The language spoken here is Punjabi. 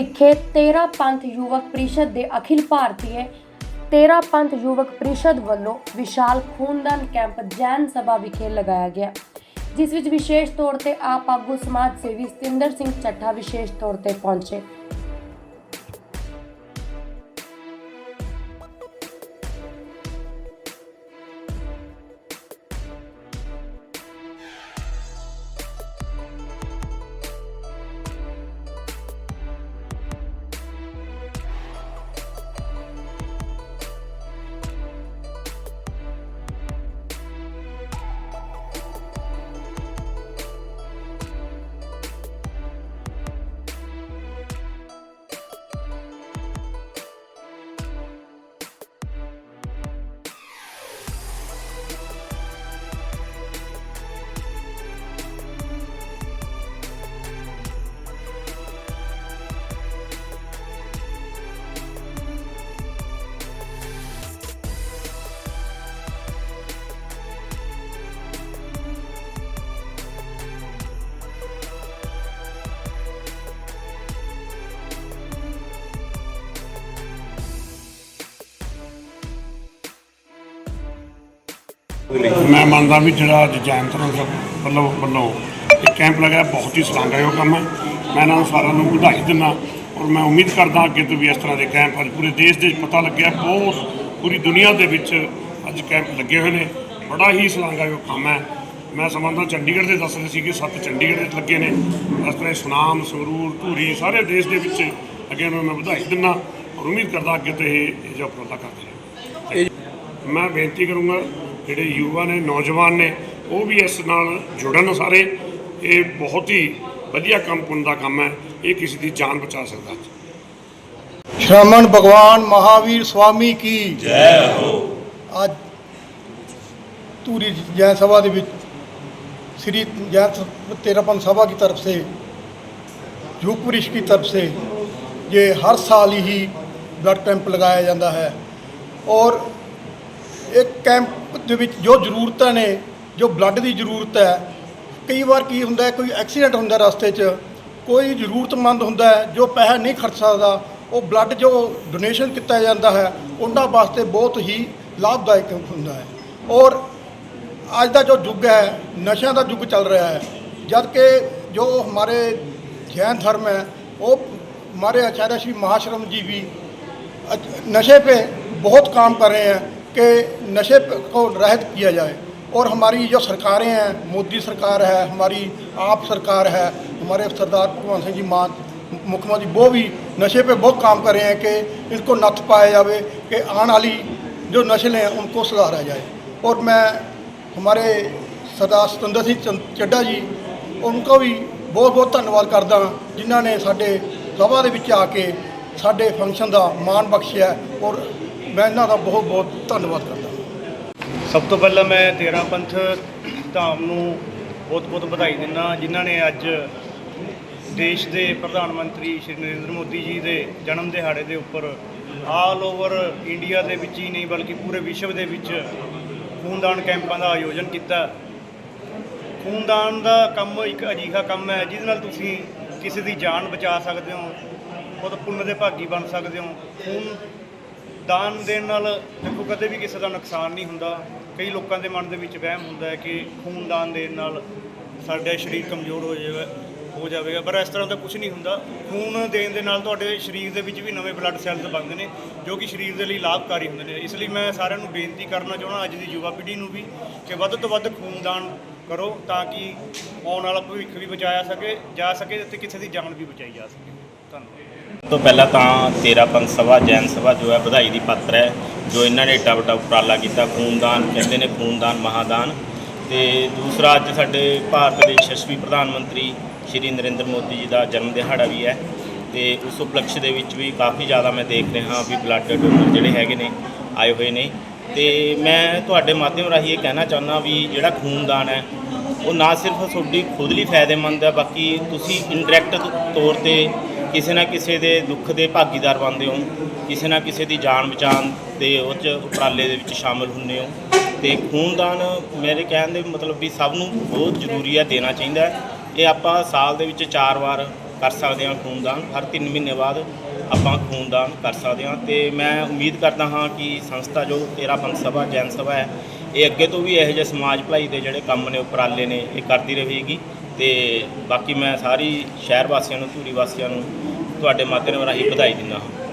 ਵਿਖੇ 13 ਪੰਥ ਯੁਵਕ ਪ੍ਰੀਸ਼ਦ ਦੇ ਅਖਿਲ ਭਾਰਤੀ 13 ਪੰਥ ਯੁਵਕ ਪ੍ਰੀਸ਼ਦ ਵੱਲੋਂ ਵਿਸ਼ਾਲ ਖੂਨਦਾਨ ਕੈਂਪ ਜੈਨ ਸਭਾ ਵਿਖੇ ਲਗਾਇਆ ਗਿਆ। ਜਿਸ ਵਿੱਚ ਵਿਸ਼ੇਸ਼ ਤੌਰ ਤੇ ਆਪ ਆਗੂ ਸਮਾਜ ਸੇਵੀ ਸਤਿੰਦਰ ਸਿੰਘ ਚੱਠਾ ਵਿਸ਼ੇਸ਼ ਤੌਰ ਤੇ ਪਹੁੰਚੇ। ਮੈਂ ਮੰਨਦਾ ਵੀ ਜਿਹੜਾ ਅੱਜ ਜੈਨ ਧਰਮ ਸਭ ਵੱਲੋਂ ਵੱਲੋਂ ਇਹ ਕੈਂਪ ਲਗਾਇਆ ਬਹੁਤ ਹੀ ਸ਼ਲਾਘਾਯੋਗ ਕੰਮ ਹੈ। ਮੈਂ ਇਹਨਾਂ ਨੂੰ ਸਾਰਿਆਂ ਨੂੰ ਵਧਾਈ ਦਿੰਦਾ ਔਰ ਮੈਂ ਉਮੀਦ ਕਰਦਾ ਅੱਗੇ ਤੋਂ ਵੀ ਇਸ ਤਰ੍ਹਾਂ ਦੇ ਕੈਂਪ ਅੱਜ ਪੂਰੇ ਦੇਸ਼ ਦੇ ਪਤਾ ਲੱਗਿਆ, ਬਹੁਤ ਪੂਰੀ ਦੁਨੀਆ ਦੇ ਵਿੱਚ ਅੱਜ ਕੈਂਪ ਲੱਗੇ ਹੋਏ ਨੇ। ਬੜਾ ਹੀ ਸ਼ਲਾਘਾਯੋਗ ਕੰਮ ਹੈ। ਮੈਂ ਸਮਝਦਾ ਚੰਡੀਗੜ੍ਹ ਦੇ ਦੱਸ ਰਹੇ ਸੀ ਕਿ ਸੱਤ ਚੰਡੀਗੜ੍ਹ ਦੇ ਲੱਗੇ ਨੇ। ਇਸ ਤਰ੍ਹਾਂ ਹੀ ਸੁਨਾਮ, ਸੰਗਰੂਰ, ਧੂਰੀ ਸਾਰੇ ਦੇਸ਼ ਦੇ ਵਿੱਚ ਅੱਗੇ ਨੂੰ ਮੈਂ ਵਧਾਈ ਦਿੰਦਾ ਔਰ ਉਮੀਦ ਕਰਦਾ ਅੱਗੇ ਤੋਂ ਇਹ ਇਹ ਜੋ ਉਪਰਾਲਾ ਕਰਦੇ ਰਹੇ ਮੈਂ ਬੇਨਤੀ ਕਰੂੰਗਾ ਜਿਹੜੇ ਯੁਵਾ ਨੇ ਨੌਜਵਾਨ ਨੇ ਉਹ ਵੀ ਇਸ ਨਾਲ ਜੁੜਨ ਸਾਰੇ। ਇਹ ਬਹੁਤ ਹੀ ਵਧੀਆ ਕੰਮ ਪੁੰਨ ਦਾ ਕੰਮ ਹੈ। ਇਹ ਕਿਸੇ ਦੀ ਜਾਨ ਬਚਾ ਸਕਦਾ ਹੈ। ਸ਼੍ਰਮਣ ਭਗਵਾਨ ਮਹਾਵੀਰ ਸਵਾਮੀ ਕੀ? ਜੈ ਹੋ। ਅੱਜ ਧੂਰੀ ਜੈ ਸਭਾ ਦੇ ਵਿੱਚ ਸ਼੍ਰੀ ज्ञान ਤੇਰਾਪਨ ਸਭਾ ਦੀ ਤਰਫ से युगपुरुष की तरफ से ये हर साल ही ब्लड कैंप लगाया जाता है और ਇੱਕ ਕੈਂਪ ਦੇ ਵਿੱਚ ਜੋ ਜ਼ਰੂਰਤਾਂ ਨੇ ਜੋ ਬਲੱਡ ਦੀ ਜ਼ਰੂਰਤ ਹੈ ਕਈ ਵਾਰ ਕੀ ਹੁੰਦਾ ਹੈ ਕੋਈ ਐਕਸੀਡੈਂਟ ਹੁੰਦਾ ਰਸਤੇ 'ਚ ਕੋਈ ਜ਼ਰੂਰਤਮੰਦ ਹੁੰਦਾ ਹੈ ਜੋ ਪੈਸਾ ਨਹੀਂ ਖਰਚ ਸਕਦਾ ਉਹ ਬਲੱਡ ਜੋ ਡੋਨੇਸ਼ਨ ਕੀਤਾ ਜਾਂਦਾ ਹੈ ਉਹਨਾਂ ਵਾਸਤੇ ਬਹੁਤ ਹੀ ਲਾਭਦਾਇਕ ਹੁੰਦਾ ਹੈ ਔਰ ਅੱਜ ਦਾ ਜੋ ਯੁੱਗ ਹੈ ਨਸ਼ਿਆਂ ਦਾ ਯੁੱਗ ਚੱਲ ਰਿਹਾ ਹੈ ਜਦ ਕਿ ਜੋ ਹਮਾਰੇ ਜੈਨ धर्म है वो हमारे आचार्य श्री महाश्रम जी भी अच- नशे पे बहुत काम कर रहे हैं ਕਿ ਨਸ਼ੇ को ਰਹਿਤ ਕੀਤਾ ਜਾਏ ਔਰ ਹਮਾਰੀ ਜੋ सरकारें ਹੈ ਮੋਦੀ ਸਰਕਾਰ ਹੈ ਹਮਾਰੀ ਆਪ ਸਰਕਾਰ ਹੈ ਹਮਾਰੇ ਸਰਦਾਰ ਭਗਵੰਤ ਸਿੰਘ ਜੀ ਮਾਨ ਮੁੱਖ ਮੰਤਰੀ वो ਵੀ ਨਸ਼ੇ 'ਤੇ ਬਹੁਤ ਕੰਮ ਕਰ ਰਹੇ ਹੈ ਕਿ ਇਸ ਕੋ ਨੱਥ ਪਾਇਆ ਜਾਵੇ ਕਿ ਆਉਣ ਵਾਲੀ ਜੋ ਨਸ਼ਲ ਹੈ ਉਨਕੋ ਸੁਧਾਰਿਆ ਜਾਏ ਔਰ ਮੈਂ ਹਮਾਰੇ ਸਰਦਾਰ ਸਤਿੰਦਰ ਸਿੰਘ ਚੱਡਾ ਜੀ ਉਨਕੋ ਵੀ ਬਹੁਤ ਬਹੁਤ ਧੰਨਵਾਦ ਕਰਦਾ ਜਿਨ੍ਹਾਂ ਨੇ ਸਾਡੇ ਸਭਾ ਦੇ ਵਿੱਚ ਆ ਕੇ ਸਾਡੇ ਫੰਕਸ਼ਨ ਦਾ ਮਾਣ ਬਖਸ਼ਿਆ ਔਰ ਮੈਂ ਇਹਨਾਂ ਦਾ ਬਹੁਤ ਬਹੁਤ ਧੰਨਵਾਦ ਕਰਦਾ। ਸਭ ਤੋਂ ਪਹਿਲਾਂ ਮੈਂ ਤੇਰਾ ਪੰਥ ਧਾਮ ਨੂੰ ਬਹੁਤ ਬਹੁਤ ਵਧਾਈ ਦਿੰਦਾ ਜਿਨ੍ਹਾਂ ਨੇ ਅੱਜ ਦੇਸ਼ ਦੇ ਪ੍ਰਧਾਨ ਮੰਤਰੀ ਸ਼੍ਰੀ ਨਰਿੰਦਰ ਮੋਦੀ ਜੀ ਦੇ ਜਨਮ ਦਿਹਾੜੇ ਦੇ ਉੱਪਰ ਆਲ ਓਵਰ ਇੰਡੀਆ ਦੇ ਵਿੱਚ ਹੀ ਨਹੀਂ ਬਲਕਿ ਪੂਰੇ ਵਿਸ਼ਵ ਦੇ ਵਿੱਚ ਖੂਨਦਾਨ ਕੈਂਪਾਂ ਦਾ ਆਯੋਜਨ ਕੀਤਾ। ਖੂਨਦਾਨ ਦਾ ਕੰਮ ਇੱਕ ਅਜੀਹਾ ਕੰਮ ਹੈ, ਜਿਹਦੇ ਨਾਲ ਤੁਸੀਂ ਕਿਸੇ ਦੀ ਜਾਨ ਬਚਾ ਸਕਦੇ ਹੋ ਬਹੁਤ ਪੁੰਨ ਦੇ ਭਾਗੀ ਬਣ ਸਕਦੇ ਹੋ। ਖੂਨ ਦਾਨ ਦੇਣ ਨਾਲ ਦੇਖੋ, ਕਦੇ ਵੀ ਕਿਸੇ ਦਾ ਨੁਕਸਾਨ ਨਹੀਂ ਹੁੰਦਾ। ਕਈ ਲੋਕਾਂ ਦੇ ਮਨ ਦੇ ਵਿੱਚ ਵਹਿਮ ਹੁੰਦਾ ਹੈ ਕਿ ਖੂਨ ਦਾਨ ਦੇਣ ਨਾਲ ਸਾਡਾ ਸਰੀਰ ਕਮਜ਼ੋਰ ਹੋ ਜਾਵੇ, ਹੋ ਜਾਵੇਗਾ। ਪਰ ਇਸ ਤਰ੍ਹਾਂ ਦਾ ਕੁਝ ਨਹੀਂ ਹੁੰਦਾ। ਖੂਨ ਦੇਣ ਦੇ ਨਾਲ ਤੁਹਾਡੇ ਸਰੀਰ ਦੇ ਵਿੱਚ ਵੀ ਨਵੇਂ ਬਲੱਡ ਸੈੱਲਸ ਬਣਦੇ ਨੇ, ਜੋ ਕਿ ਸਰੀਰ ਦੇ ਲਈ ਲਾਭਕਾਰੀ ਹੁੰਦੇ ਨੇ। ਇਸ ਲਈ ਮੈਂ ਸਾਰਿਆਂ ਨੂੰ ਬੇਨਤੀ ਕਰਨਾ ਚਾਹੁੰਦਾ, ਅੱਜ ਦੀ ਯੁਵਾ ਪੀੜ੍ਹੀ ਨੂੰ ਵੀ, ਕਿ ਵੱਧ ਤੋਂ ਵੱਧ ਖੂਨਦਾਨ ਕਰੋ, ਤਾਂ ਕਿ ਆਉਣ ਵਾਲਾ ਭਵਿੱਖ ਵੀ ਬਚਾਇਆ ਸਕੇ, ਜਾ ਸਕੇ ਤੇ ਕਿਸੇ ਦੀ ਜਾਨ ਵੀ ਬਚਾਈ ਜਾ ਸਕੇ। ਧੰਨਵਾਦ। ਤੋਂ ਪਹਿਲਾਂ ਤਾਂ ਤੇਰਾ ਪੰਥ ਸਭਾ, ਜੈਨ ਸਭਾ ਜੋ ਹੈ ਵਧਾਈ ਦੀ ਪਾਤਰ ਹੈ, ਜੋ ਇਹਨਾਂ ਨੇ ਏਡਾ ਵੱਡਾ ਉਪਰਾਲਾ ਕੀਤਾ, ਖੂਨਦਾਨ ਕਹਿੰਦੇ ਨੇ ਖੂਨਦਾਨ, ਮਹਾਦਾਨ। ਤੇ ਦੂਸਰਾ ਅੱਜ ਸਾਡੇ ਭਾਰਤ ਦੇ ਯਸ਼ਸਵੀ ਪ੍ਰਧਾਨ ਮੰਤਰੀ ਸ਼੍ਰੀ ਨਰਿੰਦਰ ਮੋਦੀ ਜੀ ਦਾ ਜਨਮ ਦਿਹਾੜਾ ਵੀ ਹੈ। ਤੇ ਉਸ ਉਪਲਕਸ਼ ਦੇ ਵਿੱਚ ਵੀ ਕਾਫੀ ਜ਼ਿਆਦਾ ਮੈਂ ਦੇਖ ਰਿਹਾ ਵੀ ਬਲੱਡ ਡੋਨਰ ਜਿਹੜੇ ਹੈਗੇ ਨੇ, ਆਏ ਹੋਏ ਨੇ। ਤੇ ਮੈਂ ਤੁਹਾਡੇ ਮਾਧਿਅਮ ਰਾਹੀਂ ਇਹ ਕਹਿਣਾ ਚਾਹੁੰਦਾ ਵੀ ਜਿਹੜਾ ਖੂਨਦਾਨ ਹੈ, ਉਹ ਨਾ ਸਿਰਫ ਤੁਹਾਡੀ ਖੁਦ ਲਈ ਫਾਇਦੇਮੰਦ ਹੈ, ਬਾਕੀ ਤੁਸੀਂ ਇਨਡਾਇਰੈਕਟ ਤੌਰ ਤੇ ਕਿਸੇ ਨਾ ਕਿਸੇ ਦੇ ਦੁੱਖ ਦੇ ਭਾਗੀਦਾਰ ਬਣਦੇ ਹੋ, ਕਿਸੇ ਨਾ ਕਿਸੇ ਦੀ ਜਾਨ ਬਚਾਉਣ ਦੇ ਉਹ 'ਚ ਉਪਰਾਲੇ ਦੇ ਵਿੱਚ ਸ਼ਾਮਲ ਹੁੰਦੇ ਹੋ। ਤੇ ਖੂਨਦਾਨ ਮੇਰੇ ਕਹਿਣ ਦੇ ਮਤਲਬ ਵੀ ਸਭ ਨੂੰ ਬਹੁਤ ਜ਼ਰੂਰੀ ਹੈ ਦੇਣਾ ਚਾਹੀਦਾ ਹੈ। ਇਹ ਆਪਾਂ ਸਾਲ ਦੇ ਵਿੱਚ ਚਾਰ ਵਾਰ ਕਰ ਸਕਦੇ ਹਾਂ ਖੂਨਦਾਨ, ਹਰ 3 ਮਹੀਨੇ ਬਾਅਦ ਆਪਾਂ ਖੂਨਦਾਨ ਕਰ ਸਕਦੇ ਹਾਂ। ਤੇ ਮੈਂ ਉਮੀਦ ਕਰਦਾ ਹਾਂ ਕਿ ਸੰਸਥਾ ਜੋ ਤੇਰਾ ਪੰਥ ਸਭਾ, ਜੈਨ ਸਭਾ ਹੈ, ਇਹ ਅੱਗੇ ਤੋਂ ਵੀ ਇਹੋ ਜਿਹੇ ਸਮਾਜ ਭਲਾਈ ਦੇ ਜਿਹੜੇ ਕੰਮ ਨੇ, ਉਪਰਾਲੇ ਨੇ, ਇਹ ਕਰਦੀ ਰਹੇਗੀ। ਤੇ ਬਾਕੀ ਮੈਂ ਸਾਰੀ ਸ਼ਹਿਰ ਵਾਸੀਆਂ ਨੂੰ, ਧੂਰੀ ਵਾਸੀਆਂ ਨੂੰ ਤੁਹਾਡੇ ਮਾਧਿਅਮ ਰਾਹੀਂ ਵਧਾਈ ਦਿੰਦਾ ਹਾਂ।